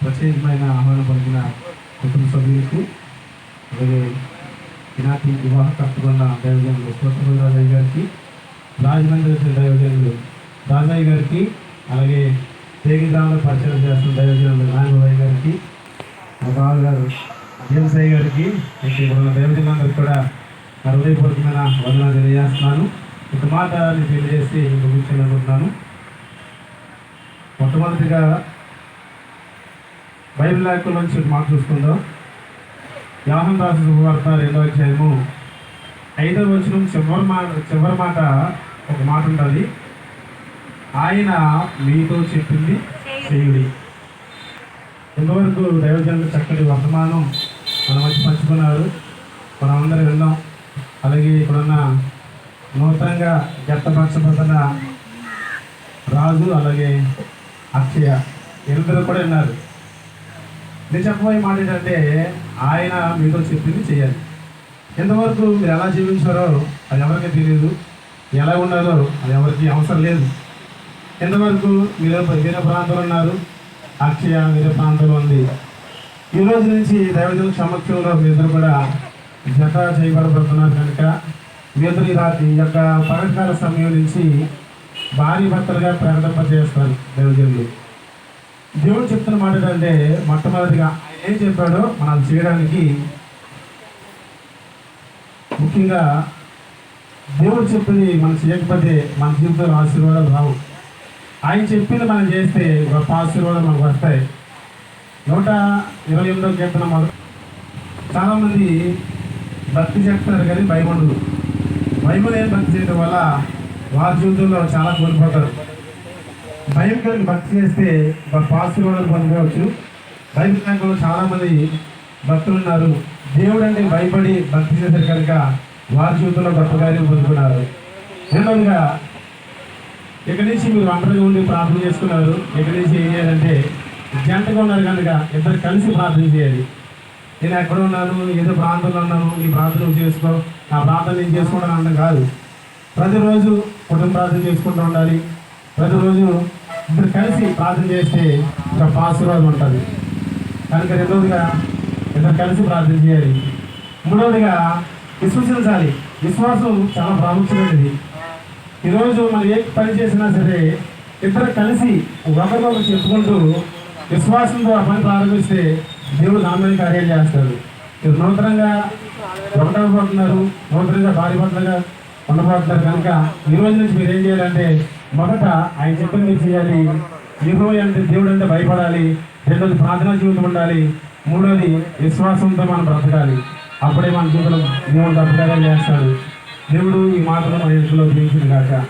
ప్రత్యేకమైన ఆహ్వానం పలికిన కుటుంబ సభ్యులకు అలాగే ఈనాటి వివాహ కట్టుకున్న దైవజనులు స్వతంత్ర రాజయ్య గారికి రాజమండ్రి దైవజనులు రాజయ్య గారికి అలాగే తేగిగ్రామంలో పరిచయం చేస్తున్న దైవజనులు నాయనబాయి గారికి మా బావగారు జేమ్సయ్య గారికి ఇంకా ఇక్కడ దైవజనులందరికీ కూడా హృదయపూర్వకమైన వందనాలు తెలియజేస్తున్నాను. ఒక మాట నేను తెలియజేసి ముగించాలనుకుంటున్నాను. మొట్టమొదటిగా బైబిల్ లేఖల నుంచి మాట చూసుకుందాం. యాహన్ రాసు శుభవార్త రెండో అధ్యాయము ఐదవ వచనం చివరి మాట చివరి మాట ఒక మాట ఉంటుంది. ఆయన మీతో చెప్పింది చేయుడి. ఇంతవరకు దైవజనులు చక్కటి వర్తమానం మన మధ్య పంచుకున్నారు. మనం అందరం విన్నాం. అలాగే ఇక్కడున్న నూతనంగా జట్టపరచబడుతున్న రాజు అలాగే అక్షయ ఇద్దరు కూడా విన్నారు. నేను చెప్పబోయే మాట ఏంటంటే ఆయన మీతో చెప్పింది చేయాలి. ఎంతవరకు మీరు ఎలా జీవించారో అది ఎవరికీ తెలియదు ఎలా ఉన్నారో అది ఎవరికి అవసరం లేదు. ఎంతవరకు మీరు వేరే ప్రాంతంలో ఉన్నారు? అక్షయ వేరే ప్రాంతంలో ఉంది. ఈ రోజు నుంచి దైవజన సమక్షంలో మీ కూడా జత చేయబడబడుతున్నారు కనుక మీ ఈ రాత్రి యొక్క పగటికాల సమయం నుంచి భారీ భర్తలుగా ప్రారంభింపజేస్తారు చేస్తారు దైవజనులు దేవుడు చెప్తున్న మాట ఏంటంటే మొట్టమొదటిగా ఆయన ఏం చెప్పాడో మనం చేయడానికి ముఖ్యంగా దేవుడు చెప్పింది మనం చేయకపోతే మన జీవితంలో ఆశీర్వాదాలు రావు. ఆయన చెప్పింది మనం చేస్తే గొప్ప ఆశీర్వాదాలు మనకు వస్తాయి. నూట ఇరవై ఎనిమిదో కీర్తన మొదలు చాలామంది భక్తి చేస్తున్నారు కానీ భయపడదు భయపడే భక్తి చేయడం వల్ల వారి జీవితంలో చాలా కోల్పోతారు. భయం కలిగి భక్తి చేస్తే గొప్ప ఆశీర్వాదాలు పొందుకోవచ్చు బైబిల్ బ్యాంకులో చాలామంది భక్తులు ఉన్నారు. దేవుడు అంటే భయపడి భక్తి చేశారు కనుక వారి జీవితంలో గొప్ప కార్యం పొందుకున్నారు. రెండవదిగా ఇక్కడి నుంచి మీరు ఒంటరిగా ఉండి ప్రార్థన చేసుకున్నారు ఇక్కడి నుంచి ఏం చేయాలంటే జంటగా ఉన్నారు కనుక ఇద్దరు కలిసి ప్రార్థన చేయాలి. నేను ఎక్కడ ఉన్నాను? ఏదో ప్రాంతంలో ఉన్నాను ఈ ప్రార్థన చేసుకో. నా ప్రాంతం నేను చేసుకోవడం అనడం కాదు. ప్రతిరోజు కుటుంబ ప్రార్థన చేసుకుంటూ ఉండాలి. ప్రతిరోజు ఇద్దరు కలిసి ప్రార్థన చేస్తే ఒక ఆశీర్వాదం ఉంటుంది. కనుక రెండవదిగా ఇద్దరు కలిసి ప్రార్థన చేయాలి. మూడవదిగా విశ్వసించాలి. విశ్వాసం చాలా ప్రాముఖ్యమైనది. ఈరోజు మనం ఏ పని చేసినా సరే ఇద్దరు కలిసి ఒకరికొకరు చెప్పుకుంటూ విశ్వాసంతో ఆ పని ప్రారంభిస్తే దేవుడు నామైన కార్యాలు చేస్తాడు. మీరు నూతనంగా ఒకటవబోతున్నారు నూతనంగా భారీ భర్తలుగా ఉండబోతున్నారు కనుక ఈ రోజు నుంచి మీరు ఏం చేయాలంటే మొదట ఆయన చెప్పింది మీరు చేయాలి. ఇరవై అంటే దేవుడు అంటే భయపడాలి. రెండోది ప్రార్థనా జీవితం ఉండాలి. మూడోది విశ్వాసంతో మనం బ్రతకాలి. అప్పుడే మన జీవితంలో దేవుడు అద్భుతాలు చేస్తాడు. దేవుడు ఈ మాటలు మన ఇంట్లో దీవించిన కాక.